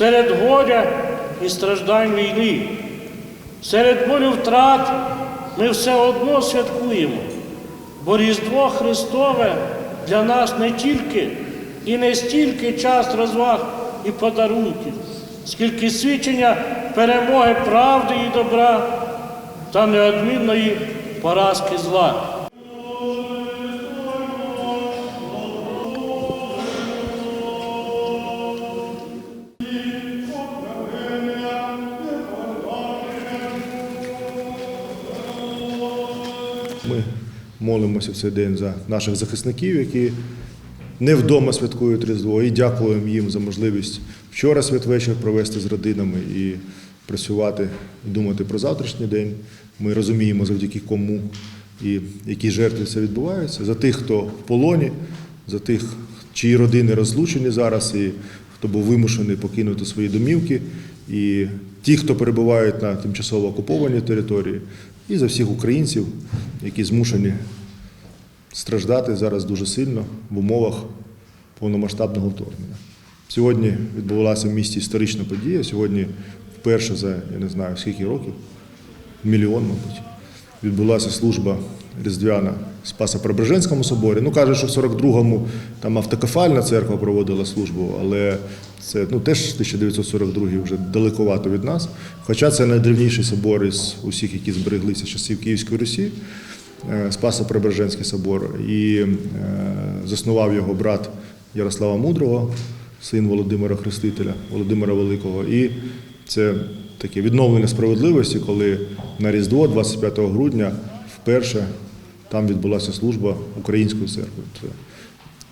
Серед горя і страждань війни, серед болю втрат ми все одно святкуємо, бо Різдво Христове для нас не тільки і не стільки час розваг і подарунків, скільки свідчення перемоги правди і добра та неодмінної поразки зла. Ми молимося в цей день за наших захисників, які не вдома святкують Різдво, і дякуємо їм за можливість вчора святвечір провести з родинами і працювати і думати про завтрашній день. Ми розуміємо, завдяки кому і які жертви це відбуваються. За тих, хто в полоні, за тих, чиї родини розлучені зараз, і хто був вимушений покинути свої домівки, і ті, хто перебувають на тимчасово окупованій території, і за всіх українців, які змушені страждати зараз дуже сильно в умовах повномасштабного вторгнення. Сьогодні відбувалася в місті історична подія. Сьогодні вперше за я не знаю скільки років, мільйон, мабуть, відбулася служба різдвяна в Спасо-Преображенському соборі. Ну кажуть, що в 42-му там автокефальна церква проводила службу, але це ну теж 1942 вже далековато від нас. Хоча це найдревніший собор із усіх, які збереглися з часів Київської Русі. Е, Спасо-Преображенський собор, і е, заснував його брат Ярослава Мудрого, син Володимира Хрестителя, Володимира Великого. І це таке відновлення справедливості, коли на Різдво, 25 грудня, вперше там відбулася служба української церкви.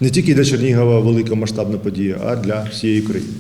Не тільки для Чернігова велика масштабна подія, а для всієї країни.